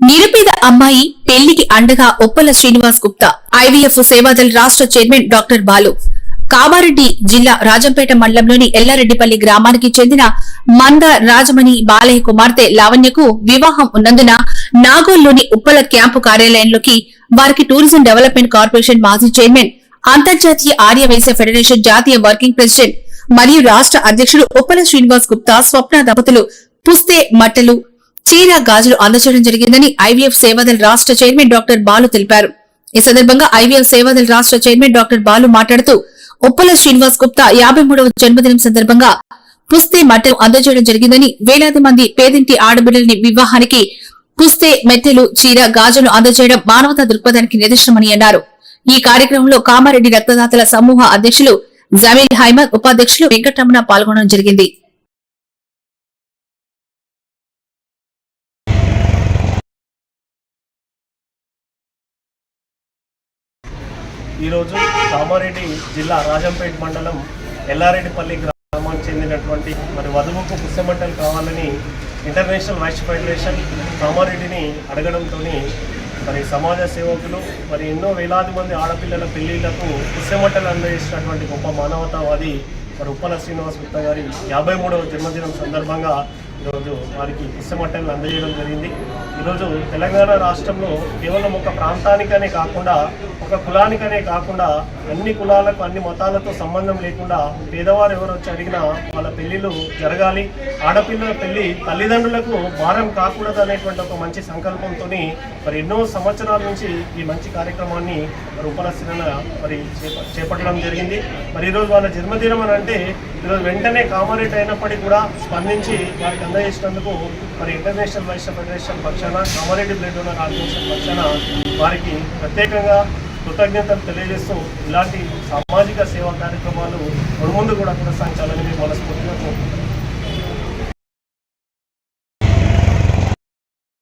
నిరుపేద అమ్మాయి పెళ్ళికి అండగా ఉప్పల శ్రీనివాస్ గుప్తా ఐవీఎఫ్ సేవాదల్ రాష్ట్ర చైర్మన్ డాక్టర్ బాలు. కామారెడ్డి జిల్లా రాజంపేట మండలంలోని ఎల్లారెడ్డిపల్లి గ్రామానికి చెందిన మంద రాజమణి బాలయ్య కుమార్తె లావణ్యకు వివాహం ఉన్నందున నాగోల్లోని ఉప్పల క్యాంపు కార్యాలయంలోకి వారికి టూరిజం డెవలప్మెంట్ కార్పొరేషన్ మాజీ చైర్మన్ అంతర్జాతీయ ఆర్యవైశ్య ఫెడరేషన్ జాతీయ వర్కింగ్ ప్రెసిడెంట్ మరియు రాష్ట్ర అధ్యక్షుడు ఉప్పల శ్రీనివాస్ గుప్తా స్వప్న దంపతులు పుస్తే మట్టలు చీర గాజులు అందజేయడం జరిగిందని ఐవీఎఫ్ సేవాదల్ రాష్ట్ర చైర్మన్ డాక్టర్ బాలు తెలిపారు. ఈ సందర్భంగా ఐవీఎఫ్ సేవాదల్ రాష్ట్ర చైర్మన్ డాక్టర్ బాలు మాట్లాడుతూ ఉప్పల శ్రీనివాస్ గుప్తా యాభై మూడవ జన్మదినం సందర్భంగా పుస్తే మట్టెలు అందజేయడం జరిగిందని వేలాది మంది పేదింటి ఆడబిడ్డలని వివాహానికి పుస్తే మెట్టెలు చీర గాజులు అందజేయడం మానవతా దృక్పథానికి నిదర్శనమని అన్నారు. ఈ కార్యక్రమంలో కామారెడ్డి రక్తదాతల సమూహ అధ్యక్షులు జమీల్ హైమద్ ఉపాధ్యక్షులు వెంకటరమణ పాల్గొనడం జరిగింది. ఈరోజు కామారెడ్డి జిల్లా రాజంపేట మండలం ఎల్లారెడ్డిపల్లి గ్రామానికి చెందినటువంటి మరి వధువుకు పుస్తమంటలు కావాలని ఇంటర్నేషనల్ వైస్ ఫెడరేషన్ కామారెడ్డిని అడగడంతో మరి సమాజ సేవకులు మరి ఎన్నో వేలాది మంది ఆడపిల్లల పెళ్ళిళ్ళకు పుస్తమంటలు అందజేసినటువంటి గొప్ప మానవతావాది మరి ఉప్పల శ్రీనివాస్ గుప్తా గారి యాభై మూడవ జన్మదినం సందర్భంగా ఈరోజు వారికి పుస్తమట్టలను అందజేయడం జరిగింది. ఈరోజు తెలంగాణ రాష్ట్రంలో కేవలం ఒక ప్రాంతానికనే కాకుండా ఒక కులానికనే కాకుండా అన్ని కులాలకు అన్ని మతాలతో సంబంధం లేకుండా పేదవారు ఎవరు వచ్చి అడిగినా వాళ్ళ పెళ్ళిళ్ళు జరగాలి. ఆడపిల్లల పెళ్ళి తల్లిదండ్రులకు భారం కాకూడదు అనేటువంటి ఒక మంచి సంకల్పంతో మరి ఎన్నో సంవత్సరాల నుంచి ఈ మంచి కార్యక్రమాన్ని మరి మరి చేప- చేపట్టడం జరిగింది. మరి ఈరోజు వాళ్ళ జన్మదినం అని అంటే ఈరోజు వెంటనే కామరేట్ అయినప్పటికీ కూడా స్పందించి వారికి అందజేసినందుకు మరి ఇంటర్నేషనల్ వైశ్య ఫెడరేషన్ పక్షాన కామారెడ్డి బ్లడ్ డోనర్ ఆర్గనైజేషన్ పక్షాన వారికి ప్రత్యేకంగా కృతజ్ఞతలు తెలియజేస్తూ ఇలాంటి సామాజిక సేవా కార్యక్రమాలు ముందు కూడా కొనసాగించాలని మనస్ఫూర్తిగా కోరుకుంటున్నాను